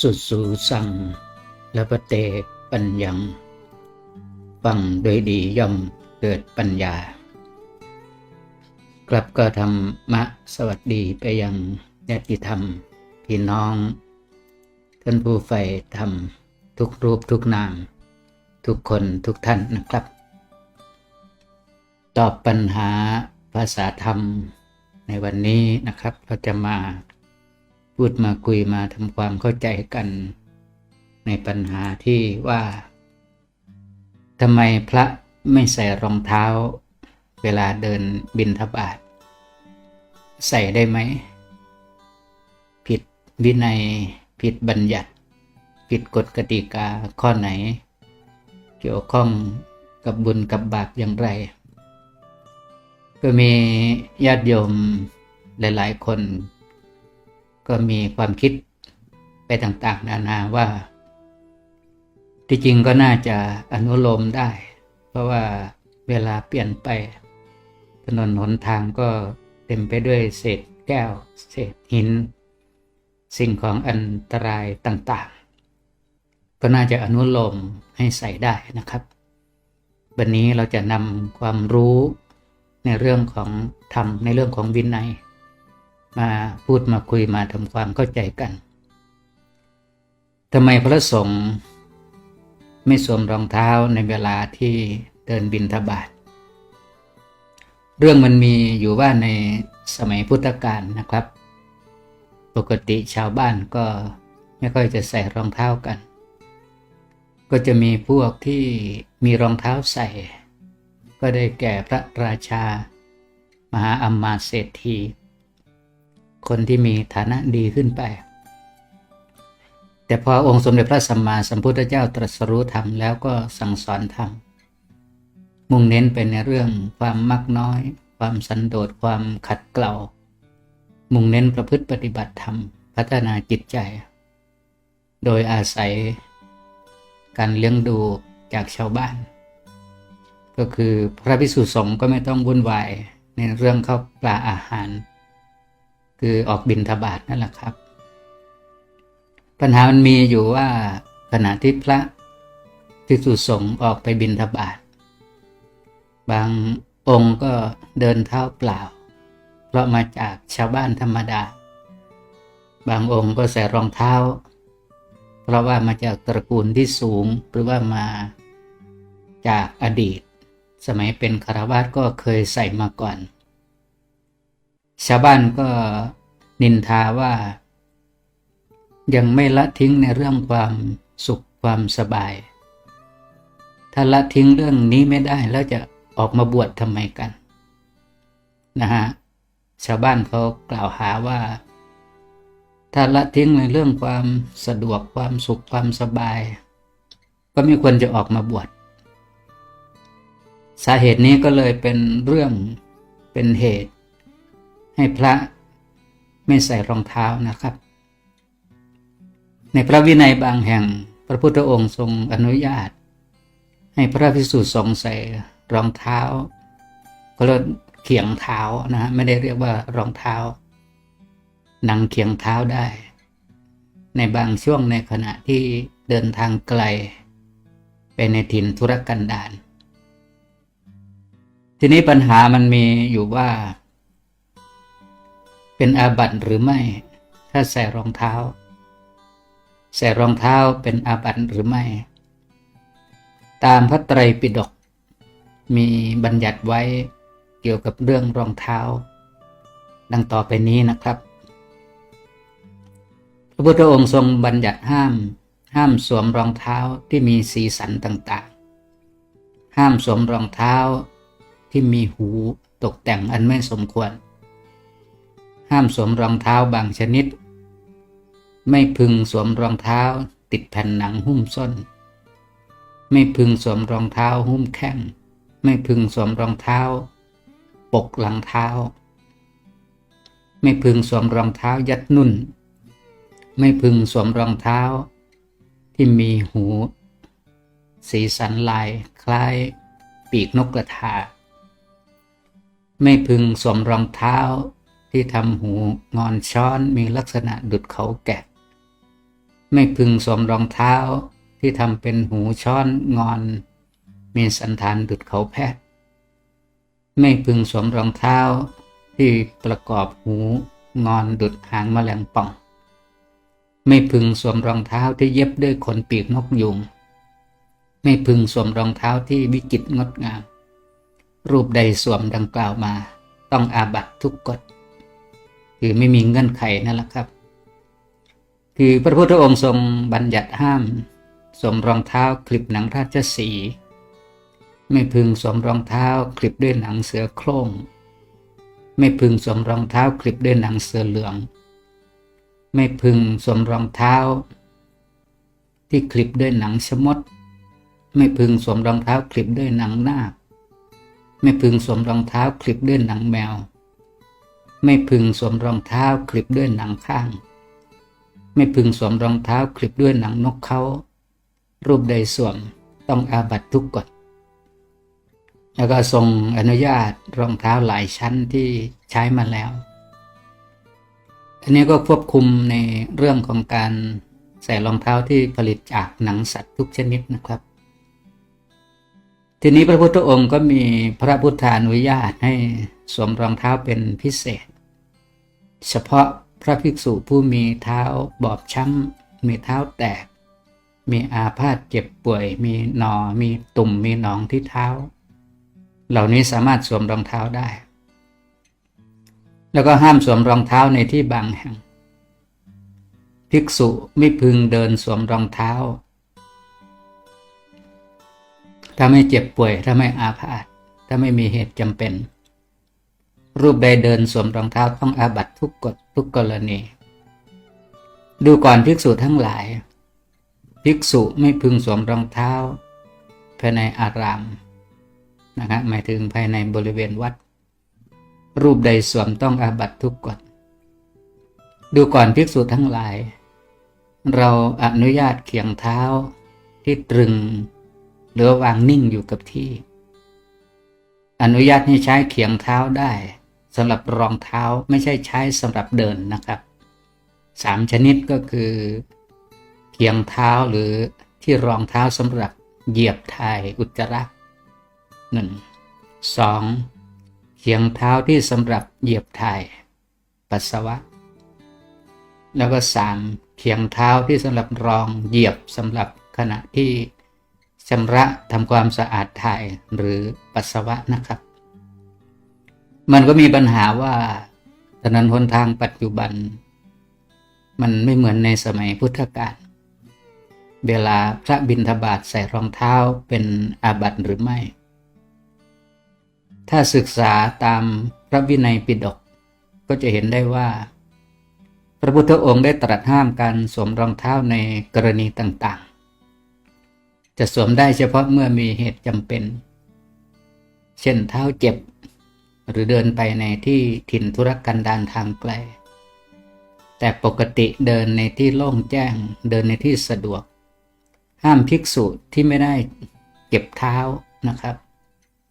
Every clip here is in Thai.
สุดสูสังและปะเตปัญญัง ฟังโดยดีย่อมเกิดปัญญา กลับก็ทำมะสวัสดีไปยังญาติธรรม พี่น้อง ท่านผู้ใฝ่ธรรม ทุกรูปทุกนาม ทุกคนทุกท่านนะครับ ตอบปัญหาภาษาธรรมในวันนี้นะครับเราจะมา พูดมาคุยมาทำความเข้าใจกันในปัญหาที่ว่าทำไมพระไม่ใส่รองเท้า เวลาเดินบินทบาทใส่ได้ไหม ผิดวินัย ผิดบัญญัติ ผิดกฎกติกาข้อไหน เกี่ยวข้องกับบุญกับบาปอย่างไร ก็มีญาติโยมหลาย ๆ คน ก็มีความคิดไปต่างๆ นานาว่า ที่จริงก็น่าจะอนุโลมได้ เพราะว่าเวลาเปลี่ยนไป ถนนหนทางก็เต็มไปด้วยเศษแก้ว เศษหิน สิ่งของอันตรายต่างๆ ก็น่าจะอนุโลมให้ใส่ได้นะครับ วันนี้เราจะนำความรู้ในเรื่องของธรรมในเรื่องของวินัย มาพูดมาคุยมาทำความเข้าใจกันทำไมพระสงฆ์ไม่สวมรองเท้าในเวลาที่เดินบินทบาทเรื่องมันมีอยู่ว่าในสมัยพุทธกาลนะครับ ปกติชาวบ้านก็ไม่ค่อยจะใส่รองเท้ากัน ก็จะมีพวกที่มีรองเท้าใส่ ก็ได้แก่พระราชา มหาอัมมาเศรษฐี คนที่มีฐานะดีขึ้นไป แต่พอองค์สมเด็จพระสัมมาสัมพุทธเจ้าตรัสรู้ธรรมแล้วก็สั่งสอนธรรมมุ่งเน้นไปในเรื่องความมักน้อย ความสันโดษความขัดเกลามุ่งเน้นประพฤติปฏิบัติธรรม พัฒนาจิตใจ โดยอาศัยการเลี้ยงดูจากชาวบ้าน ก็คือพระภิกษุสงฆ์ก็ไม่ต้องวุ่นวายในเรื่องข้าวปลาอาหาร คือออกบินทบาทนั่นแหละครับ ปัญหามันมีอยู่ว่าขณะที่พระภิกษุสงฆ์ออกไปบินทบาทบางองค์ก็เดินเท้าเปล่า เพราะมาจากชาวบ้านธรรมดา บางองค์ก็ใส่รองเท้า เพราะว่ามาจากตระกูลที่สูงหรือว่ามาจากอดีต สมัยเป็นคารวาสก็เคยใส่มาก่อน ชาวบ้านก็นินทาว่า ยังไม่ละทิ้งในเรื่องความสุขความสบาย ถ้าละทิ้งเรื่องนี้ไม่ได้แล้วจะออกมาบวชทำไมกันนะฮะชาวบ้านเขากล่าวหาว่า ถ้าละทิ้งในเรื่องความสะดวกความสุขความสบาย ก็ไม่ควรจะออกมาบวชสาเหตุนี้ก็เลยเป็นเรื่องเป็นเหตุ ให้พระไม่ใส่รองเท้านะครับ ในพระวินัยบางแห่งพระพุทธองค์ทรงอนุญาต ให้พระภิกษุสงฆ์ใส่รองเท้าก็เรียกเขียงเท้านะฮะไม่ได้เรียกว่ารองเท้านังเขียงเท้าได้ ในบางช่วงในขณะที่เดินทางไกล ไปในถิ่นธุรกันดารทีนี้ปัญหามันมีอยู่ว่า เป็นอาบัติหรือไม่ ถ้าใส่รองเท้า ใส่รองเท้าเป็นอาบัติหรือไม่ ตามพระไตรปิฎกมีบัญญัติไว้เกี่ยวกับเรื่องรองเท้า ดังต่อไปนี้นะครับพระพุทธองค์ทรงบัญญัติห้าม ห้ามสวมรองเท้าที่มีสีสันต่างๆ ห้ามสวมรองเท้าที่มีหูตกแต่งอันไม่สมควร ห้ามสวมรองเท้าบางชนิด ไม่พึงสวมรองเท้าติดแผ่นหนังหุ้มส้น ไม่พึงสวมรองเท้าหุ้มแข้ง ไม่พึงสวมรองเท้า ปกหลังเท้า ไม่พึงสวมรองเท้ายัดนุ่น ไม่พึงสวมรองเท้า ที่มีหู สีสันลายคล้ายปีกนกกระทา ไม่พึงสวมรองเท้า ที่ทำหูงอนช้อนมีลักษณะดุดเขาแกะ ไม่พึงสวมรองเท้าที่ทำเป็นหูช้อนงอน มีสันฐานดุดเขาแพะไม่พึงสวมรองเท้าที่ประกอบหูงอนดุดหางแมลงป่อง ไม่พึงสวมรองเท้าที่เย็บด้วยขนปีกนกยุง ไม่พึงสวมรองเท้าที่วิจิตรงดงาม รูปใดสวมดังกล่าวมา ต้องอาบัตทุกกฎ คือไม่มีเงื่อนไขนั่นแหละครับ คือพระพุทธองค์ทรงบัญญัติห้าม สวมรองเท้าคลิปหนังราชสี ไม่พึงสวมรองเท้าคลิปด้วยหนังเสือโคร่ง ไม่พึงสวมรองเท้าคลิปด้วยหนังเสือเหลือง ไม่พึงสวมรองเท้า ที่คลิปด้วยหนังชมด ไม่พึงสวมรองเท้าคลิปด้วยหนังนาคไม่พึงสวมรองเท้าคลิปด้วยหนังแมว ไม่พึงสวมรองเท้าคลิปด้วยหนังข้าง ไม่พึงสวมรองเท้าคลิปด้วยหนังนกเขา รูปใดสวมต้องอาบัตทุกกฎแล้วก็ทรงอนุญาตรองเท้าหลายชั้นที่ใช้มาแล้ว อันนี้ก็ควบคุมในเรื่องของการใส่รองเท้าที่ผลิตจากหนังสัตว์ทุกชนิดนะครับ ทีนี้พระพุทธองค์ก็มีพระพุทธานุญาตให้สวมรองเท้าเป็นพิเศษ เฉพาะพระภิกษุผู้มีเท้าบอบช้ำมีเท้าแตก มีอาพาธเจ็บป่วย มีหนอมีตุ่มมีหนองที่เท้า เหล่านี้สามารถสวมรองเท้าได้ แล้วก็ห้ามสวมรองเท้าในที่บางแห่ง ภิกษุไม่พึงเดินสวมรองเท้า ถ้าไม่เจ็บป่วยถ้าไม่อาพาธถ้าไม่มีเหตุจำเป็น รูปใดเดินสวมรองเท้าต้องอาบัตทุกกฎทุกกรณี ดูก่อนภิกษุทั้งหลาย ภิกษุไม่พึงสวมรองเท้า ภายในอารามนะครับหมายถึงภายในบริเวณวัด รูปใดสวมต้องอาบัตทุกกฎดูก่อนภิกษุทั้งหลาย เราอนุญาตเขียงเท้าที่ตรึงหรือวางนิ่งอยู่กับที่ อนุญาตให้ใช้เขียงเท้าได้ สำหรับรองเท้าไม่ใช่ใช้สำหรับเดินนะครับสามชนิดก็คือเขียงเท้าหรือที่รองเท้าสำหรับเหยียบถ่ายอุจจาระหนึ่งสองเขียงเท้าที่สำหรับเหยียบถ่ายปัสสาวะ แล้วก็สามเขียงเท้าที่สำหรับรองเหยียบสำหรับขณะที่ชำระทำความสะอาดถ่ายหรือปัสสาวะนะครับ มันก็มีปัญหาว่าถนนหนทางปัจจุบัน มันไม่เหมือนในสมัยพุทธกาลเวลาพระบิณฑบาตใส่รองเท้าเป็นอาบัติหรือไม่ ถ้าศึกษาตามพระวินัยปิฎกก็จะเห็นได้ว่า พระพุทธองค์ได้ตรัสห้ามการสวมรองเท้าในกรณีต่างๆ จะสวมได้เฉพาะเมื่อมีเหตุจำเป็น เช่นเท้าเจ็บ หรือเดินไปในที่ถิ่นธุรกันดารทางไกล แต่ปกติเดินในที่โล่งแจ้ง เดินในที่สะดวก ห้ามภิกษุที่ไม่ได้เก็บเท้านะครับ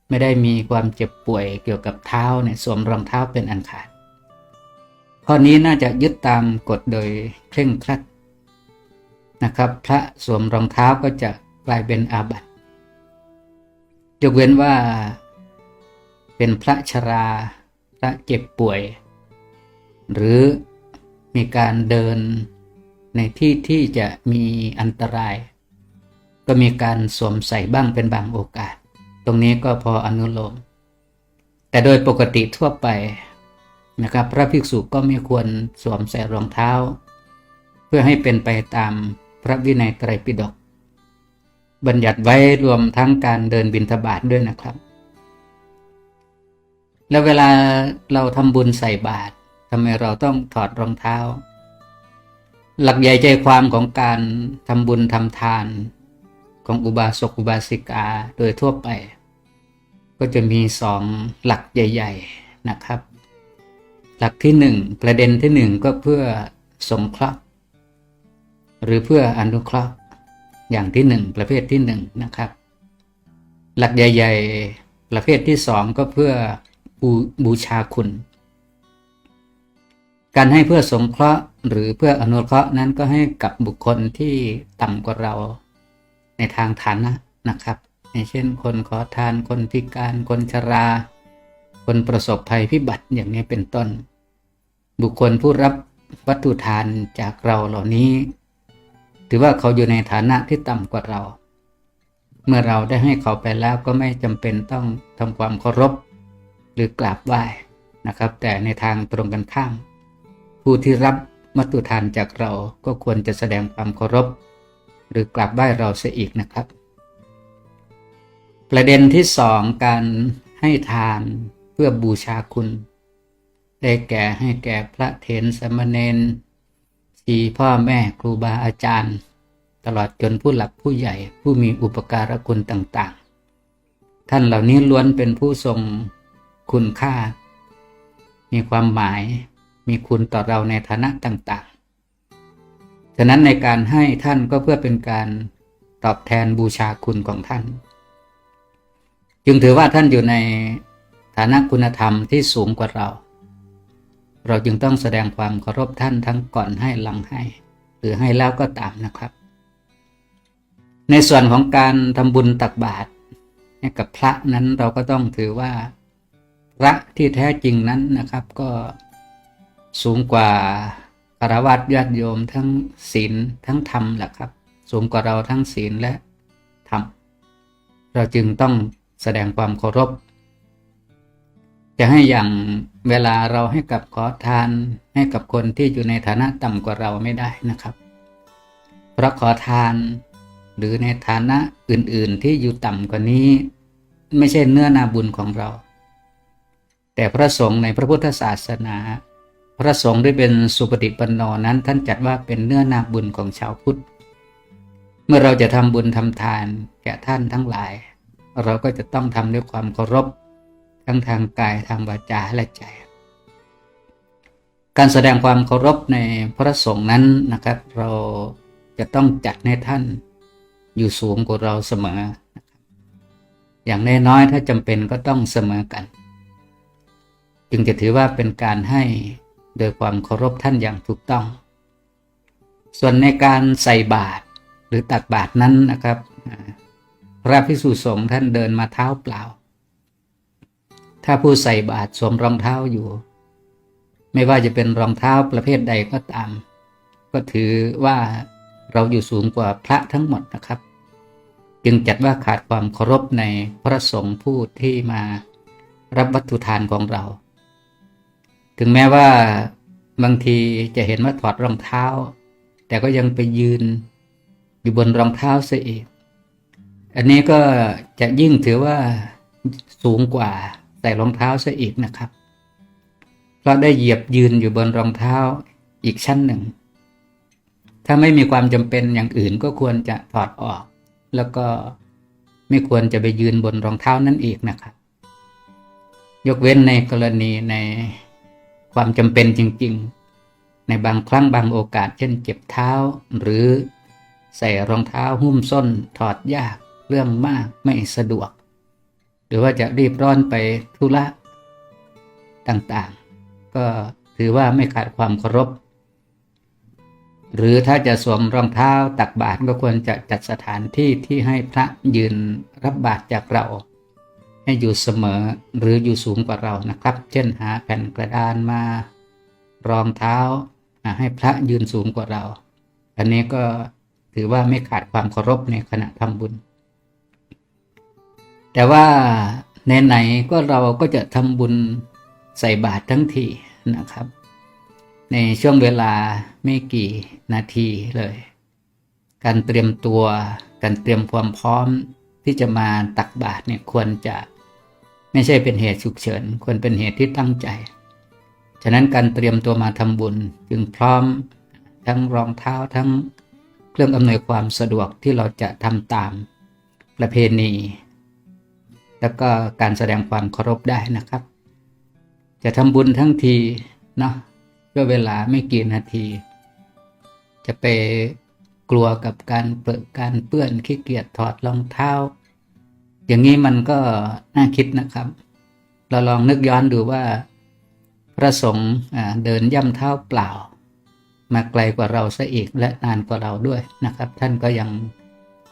ไม่ได้มีความเจ็บป่วยเกี่ยวกับเท้าเนี่ยสวมรองเท้าเป็นอันขาด ข้อนี้น่าจะยึดตามกฎโดยเคร่งครัดนะครับ พระสวมรองเท้าก็จะกลายเป็นอาบัติยกเว้นว่า เป็นพระชรา พระเจ็บป่วย หรือมีการเดินในที่ที่จะมีอันตราย ก็มีการสวมใส่บ้างเป็นบางโอกาส ตรงนี้ก็พออนุโลม แต่โดยปกติทั่วไปนะครับพระภิกษุก็ไม่ควรสวมใส่รองเท้า เพื่อให้เป็นไปตามพระวินัยไตรปิฎกบัญญัติไว้รวมทั้งการเดินบิณฑบาตด้วยนะครับ แล้วเวลาเราทำบุญใส่บาตรทำไมเราต้องถอดรองเท้า หลักใหญ่ใจความของการทำบุญทำทานของอุบาสกอุบาสิกาโดยทั่วไป ก็จะมีสองหลักใหญ่ ๆนะครับ หลักที่หนึ่งประเด็นที่หนึ่งก็เพื่อสงเคราะห์หรือเพื่ออนุเคราะห์อย่างที่หนึ่งประเภทที่หนึ่งนะครับ หลักใหญ่ ๆ ประเภทที่สองก็เพื่อ บูชาคุณ การให้เพื่อสงเคราะห์หรือเพื่ออนุเคราะห์นั้นก็ให้กับบุคคลที่ต่ำกว่าเราในทางฐานะนะครับอย่างเช่น คนขอทานคนพิการคนชรา คนประสบภัยพิบัติอย่างนี้เป็นต้น บุคคลผู้รับวัตถุทานจากเราเหล่านี้ ถือว่าเขาอยู่ในฐานะที่ต่ำกว่าเรา เมื่อเราได้ให้เขาไปแล้วก็ไม่จำเป็นต้องทำความเคารพ หรือกราบไหว้นะครับ แต่ในทางตรงกันข้าม ผู้ที่รับวัตถุทานจากเราก็ควรจะแสดงความเคารพ หรือกราบไหว้เราเสียอีกนะครับ ประเด็นที่สองการให้ทานเพื่อบูชาคุณได้แก่ให้แก่พระเถรสามเณรชีพ่อแม่ครูบาอาจารย์ ตลอดจนผู้หลักผู้ใหญ่ผู้มีอุปการะคุณต่างๆ ท่านเหล่านี้ล้วนเป็นผู้ทรง คุณค่า มีความหมาย มีคุณต่อเราในฐานะต่างๆ ฉะนั้นในการให้ท่านก็เพื่อเป็นการตอบแทนบูชาคุณของท่าน จึงถือว่าท่านอยู่ในฐานะคุณธรรมที่สูงกว่าเรา เราจึงต้องแสดงความเคารพท่านทั้งก่อนให้หลังให้ หรือให้แล้วก็ตามนะครับ ในส่วนของการทำบุญตักบาตรให้กับพระนั้นเราก็ต้องถือว่า พระที่แท้จริงนั้นนะครับ ก็สูงกว่าคารวะญาติโยมทั้งศีลทั้งธรรมแหละครับ สูงกว่าเราทั้งศีลและธรรมเราจึงต้องแสดงความเคารพ จะให้อย่างเวลาเราให้กับขอทานให้กับคนที่อยู่ในฐานะต่ำกว่าเราไม่ได้นะครับ เพราะขอทานหรือในฐานะอื่นๆที่อยู่ต่ำกว่านี้ ไม่ใช่เนื้อนาบุญของเรา แต่พระสงฆ์ในพระพุทธศาสนา พระสงฆ์ได้เป็นสุปฏิปันโนนั้นท่านจัดว่าเป็นเนื้อนาบุญของชาวพุทธ เมื่อเราจะทำบุญทำทานแก่ท่านทั้งหลาย เราก็จะต้องทำด้วยความเคารพทั้งทางกายทางวาจาและใจ การแสดงความเคารพในพระสงฆ์นั้นนะครับ เราจะต้องจัดให้ท่านอยู่สูงกว่าเราเสมอ อย่างน้อยๆถ้าจำเป็นก็ต้องเสมอกัน จึงจะถือว่าเป็นการให้โดยความเคารพท่านอย่างถูกต้อง ส่วนในการใส่บาตรหรือตักบาตรนั้นนะครับพระพิสุสงฆ์ท่านเดินมาเท้าเปล่า ถ้าผู้ใส่บาตรสวมรองเท้าอยู่ ไม่ว่าจะเป็นรองเท้าประเภทใดก็ตาม ก็ถือว่าเราอยู่สูงกว่าพระทั้งหมดนะครับ จึงจัดว่าขาดความเคารพในพระสงฆ์ผู้ที่มารับวัตถุทานของเรา ถึงแม้ว่าบางทีจะเห็นว่าถอดรองเท้า แต่ก็ยังไปยืนอยู่บนรองเท้าเสียอีก อันนี้ก็จะยิ่งถือว่าสูงกว่าใส่รองเท้าเสียอีกนะครับ เพราะได้เหยียบยืนอยู่บนรองเท้าอีกชั้นหนึ่ง ถ้าไม่มีความจำเป็นอย่างอื่นก็ควรจะถอดออก แล้วก็ไม่ควรจะไปยืนบนรองเท้านั้นอีกนะครับ ยกเว้นในกรณีใน ความจำเป็นจริง ๆ ในบางครั้งบางโอกาส เช่นเจ็บเท้า หรือใส่รองเท้าหุ้มส้นถอดยากเรื่องมากไม่สะดวก หรือว่าจะรีบร้อนไปธุระต่างๆ ก็ถือว่าไม่ขาดความเคารพ หรือถ้าจะสวมรองเท้าตักบาตรก็ควรจะจัดสถานที่ที่ให้พระยืนรับบาตรจากเรา ให้อยู่เสมอหรืออยู่สูงกว่าเรานะครับ เช่นหาแผ่นกระดานมารองเท้าให้พระยืนสูงกว่าเรา อันนี้ก็ถือว่าไม่ขาดความเคารพในขณะทำบุญ แต่ว่าในไหนก็เราก็จะทำบุญใส่บาตรทั้งทีนะครับ ในช่วงเวลาไม่กี่นาทีเลย การเตรียมตัว การเตรียมความพร้อมที่จะมาตักบาตรเนี่ยควรจะ ไม่ใช่เป็นเหตุฉุกเฉินควรเป็นเหตุที่ตั้งใจ ฉะนั้นการเตรียมตัวมาทำบุญจึงพร้อมทั้งรองเท้าทั้งเครื่องอำนวยความสะดวกที่เราจะทำตามประเพณี แล้วก็การแสดงความเคารพได้นะครับ จะทำบุญทั้งทีเนาะก็เวลาไม่กี่นาที จะไปกลัวกับการเปิดการเปื้อนขี้เกียจถอดรองเท้า อย่างนี้มันก็น่าคิดนะครับ เราลองนึกย้อนดูว่า พระสงฆ์เดินย่ำเท้าเปล่า มาไกลกว่าเราซะอีกและนานกว่าเราด้วยนะครับ ท่านก็ยัง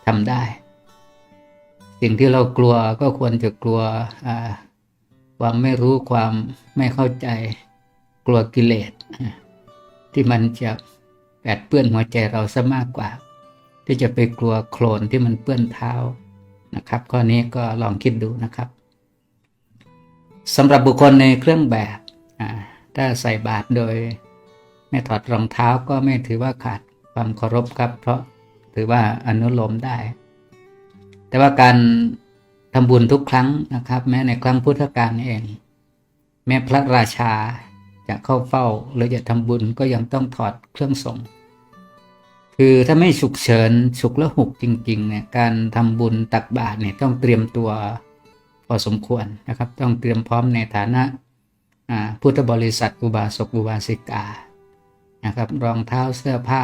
ทำได้ สิ่งที่เรากลัวก็ควรจะกลัวความไม่รู้ความไม่เข้าใจ กลัวกิเลสที่มันจะแปดเปื้อนหัวใจเราซะมากกว่า ที่จะไปกลัวโคลนที่มันเปื้อนเท้า นะครับข้อนี้ก็ลองคิดดูนะครับสำหรับบุคคลในเครื่องแบบถ้าใส่บาตรโดยไม่ถอดรองเท้าก็ไม่ถือว่าขาดความเคารพครับ เพราะถือว่าอนุโลมได้ แต่ว่าการทำบุญทุกครั้งนะครับ แม้ในครั้งพุทธกาลเอง แม้พระราชาจะเข้าเฝ้าหรือจะทำบุญก็ยังต้องถอดเครื่องทรง คือถ้าไม่ฉุกเฉินฉุกละหุกจริงๆเนี่ยการทำบุญตักบาตรเนี่ยต้องเตรียมตัวพอสมควรนะครับ ต้องเตรียมพร้อมในฐานะพุทธบริษัทอุบาสกอุบาสิกานะครับรองเท้าเสื้อผ้า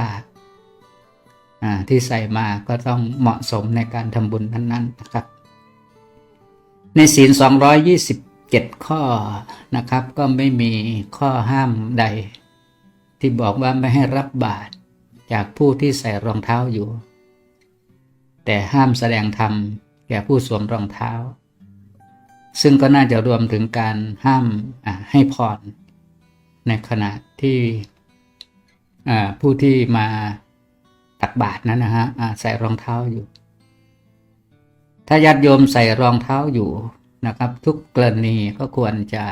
อ่าที่ใส่มาก็ต้องเหมาะสมในการทำบุญนั้นๆนะครับ ในศีล 227 ข้อนะครับ ก็ไม่มีข้อห้ามใด ที่บอกว่าไม่ให้รับบาตร จากผู้ที่ใส่รองเท้าอยู่ แต่ห้ามแสดงธรรมแก่ผู้สวมรองเท้า ซึ่งก็น่าจะรวมถึงการห้ามให้พรในขณะที่ผู้ที่มาตักบาตรนั้นนะฮะใส่รองเท้าอยู่ ถ้าญาติโยมใส่รองเท้าอยู่นะครับ ทุกกรณีก็ควรจะ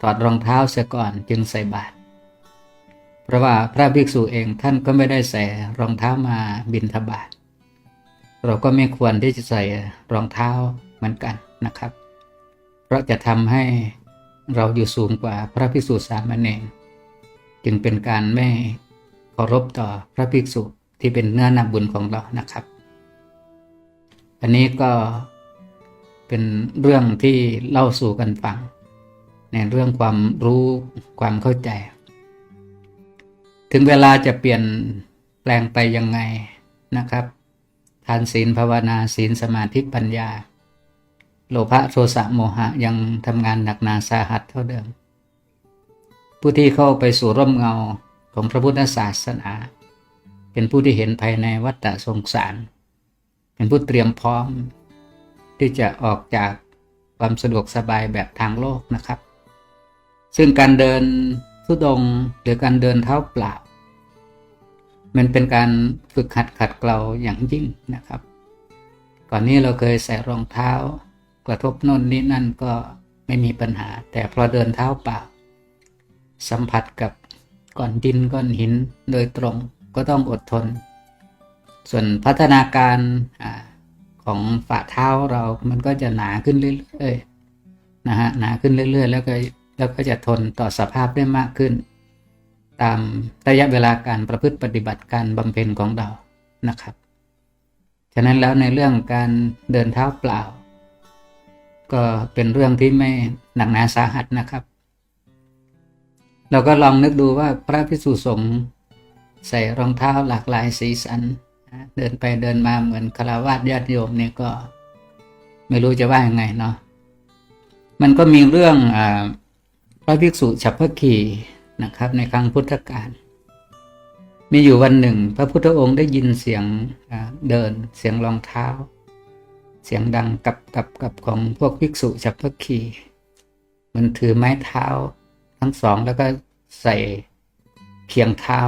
ถอดรองเท้าเสียก่อนจึงใส่บาตร เพราะว่าพระภิกษุเองท่านก็ไม่ได้ใส่รองเท้ามาบิณฑบาตเราก็ไม่ควรที่จะใส่รองเท้าเหมือนกันนะครับ เพราะจะทำให้เราอยู่สูงกว่าพระภิกษุสามเณรจึงเป็นการไม่เคารพต่อพระภิกษุที่เป็นเนื้อนาบุญของเรานะครับ อันนี้ก็เป็นเรื่องที่เล่าสู่กันฟัง ในเรื่องความรู้ความเข้าใจ ถึงเวลาจะเปลี่ยนแปลงไปยังไงนะครับ ทานศีลภาวนาศีลสมาธิปัญญา โลภะโทสะโมหะยังทำงานหนักหนาสาหัสเท่าเดิม ผู้ที่เข้าไปสู่ร่มเงาของพระพุทธศาสนา เป็นผู้ที่เห็นภายในวัฏสงสาร เป็นผู้เตรียมพร้อม ที่จะออกจากความสะดวกสบายแบบทางโลกนะครับ ซึ่งการเดิน ทุดงหรือการเดินเท้าเปล่า มันเป็นการฝึกหัดขัดเกลาอย่างยิ่งนะครับ ก่อนนี้เราเคยใส่รองเท้ากระทบน่นนี่นั่นก็ไม่มีปัญหา แต่พอเดินเท้าเปล่า สัมผัสกับก้อนดินก้อนหินโดยตรงก็ต้องอดทน ส่วนพัฒนาการอของฝ่าเท้าเรามันก็จะหนาขึ้นเรื่อยๆนะฮะหนาขึ้นเรื่อยๆ แล้วก็ แล้วก็จะทนต่อสภาพได้มากขึ้น ตามระยะเวลาการประพฤติปฏิบัติการบำเพ็ญของเรานะครับ ฉะนั้นแล้วในเรื่องการเดินเท้าเปล่า ก็เป็นเรื่องที่ไม่หนักหนาสาหัสนะครับ เราก็ลองนึกดูว่าพระพิสุสงฆ์ใส่รองเท้าหลากหลายสีสัน เดินไปเดินมาเหมือนคารวะญาติโยมเนี่ยก็ ไม่รู้จะว่ายังไงเนาะมันก็มีเรื่องอา ระภิกษุฉัพพคีนะครับ ในครั้งพุทธกาลมีอยู่วันหนึ่ง พระพุทธองค์ได้ยินเสียงเดินเสียงรองเท้า เสียงดังกับกับกับของพวกภิกษุฉัพพคีมันถือไม้เท้าทั้งสองแล้วก็ใส่เคียงเท้า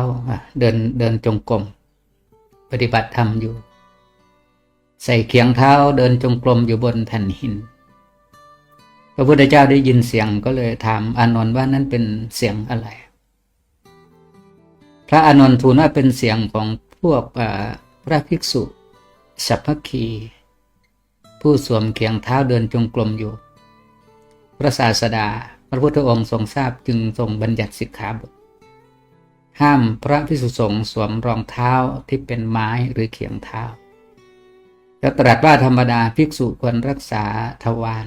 เดินเดินจงกรมปฏิบัติธรรมอยู่ ใส่เคียงเท้าเดินจงกรมอยู่บนแผ่นหิน พระพุทธเจ้าได้ยินเสียงก็เลยถามอานนท์ว่านั่นเป็นเสียงอะไร พระอานนท์ทูลว่าเป็นเสียงของพวกพระภิกษุสัพพคี ผู้สวมเคียงเท้าเดินจงกรมอยู่ พระศาสดา พระพุทธองค์ทรงทราบจึงทรงบัญญัติสิกขาบทห้ามพระภิกษุสงฆ์สวมรองเท้าที่เป็นไม้หรือเขียงเท้าแล้วตรัสว่าธรรมดาภิกษุควรรักษาทวาร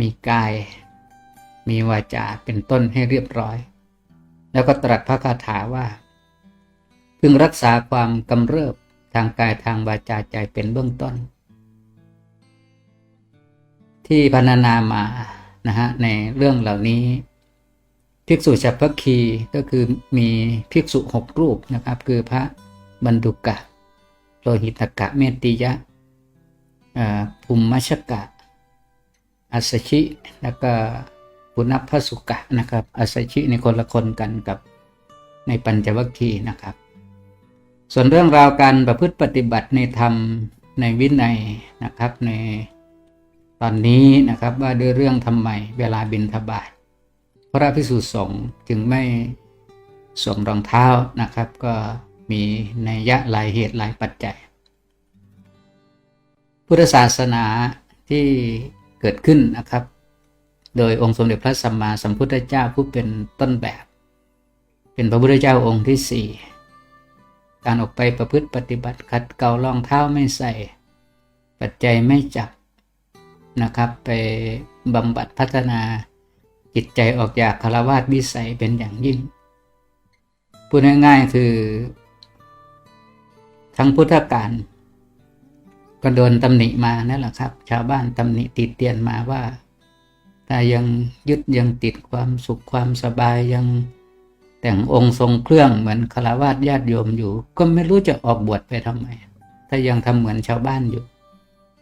มีกาย มีวาจาเป็นต้นให้เรียบร้อย แล้วก็ตรัสพระคาถาว่า พึงรักษาความกำเริบทางกายทางวาจาใจเป็นเบื้องต้น ที่พรรณนามานะฮะในเรื่องเหล่านี้ภิกษุฉัพพคีก็คือมีภิกษุหกรูปนะครับ คือพระบรรดุกะโลหิตกะเมติยะอ่าภูมิมชกะ อัสชิแล้วก็ปุณพสุกะนะครับอัสสชิในคนละคนกันกับในปัญจวัคคีย์นะครับ ส่วนเรื่องราวการประพฤติปฏิบัติในธรรมในวินัยนะครับในตอนนี้นะครับว่าด้วยเรื่องทำไมเวลาบินทบาทพระพิสุสงฆ์จึงไม่สวมรองเท้านะครับ ก็มีนัยยะหลายเหตุหลายปัจจัย พุทธศาสนาที่ เกิดขึ้นนะครับ โดยองค์สมเด็จพระสัมมาสัมพุทธเจ้าผู้เป็นต้นแบบ เป็นพระพุทธเจ้าองค์ที่สี่การออกไปประพฤติปฏิบัติขัดเกลารองเท้าไม่ใส่ ปัจจัยไม่จับนะครับ ไปบำบัดพัฒนาจิตใจออกจากคารวาสวิสัยเป็นอย่างยิ่งพูดง่ายๆคือ ทั้งพุทธการ ก็โดนตำหนิมานั่นแหละครับ ชาวบ้านตำหนิติดเตียนมาว่า ถ้ายังยึดยังติดความสุขความสบายยังแต่งองค์ทรงเครื่องเหมือนคารวาสญาติโยมอยู่ ก็ไม่รู้จะออกบวชไปทำไม ถ้ายังทำเหมือนชาวบ้านอยู่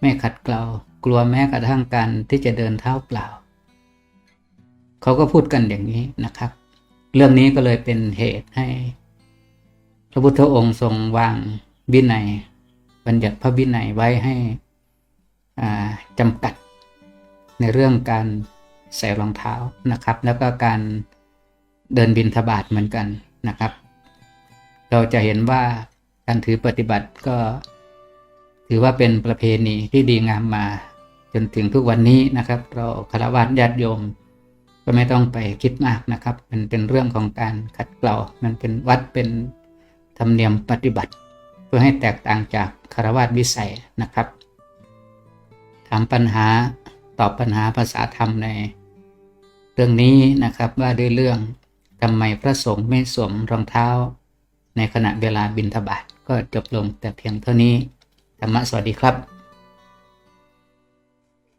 ไม่ขัดเกลากลัวแม้กระทั่งการที่จะเดินเท้าเปล่า เขาก็พูดกันอย่างนี้นะครับ เรื่องนี้ก็เลยเป็นเหตุให้ พระพุทธองค์ทรงวางวินัย บัญญัติพระวินัยไว้ให้จำกัดในเรื่องการใส่รองเท้านะครับ แล้วก็การเดินบินทบาทเหมือนกันนะครับ เราจะเห็นว่าการถือปฏิบัติก็ถือว่าเป็นประเพณีที่ดีงามมาจนถึงทุกวันนี้นะครับ เราคารวะญาติโยม ก็ไม่ต้องไปคิดมากนะครับ มันเป็นเรื่องของการขัดเกลามันเป็นวัดเป็นธรรมเนียมปฏิบัติ พื่อให้แตกต่างจากคารวาสวิสัยนะครับ ถามปัญหาตอบปัญหาภาษาธรรมใน เรื่องนี้นะครับว่าด้วยเรื่องทำไมพระสงฆ์ไม่สวมรองเท้า ในขณะเวลาบินทบาทก็จบลงแต่เพียงเท่านี้ ธรรมะสวัสดีครับ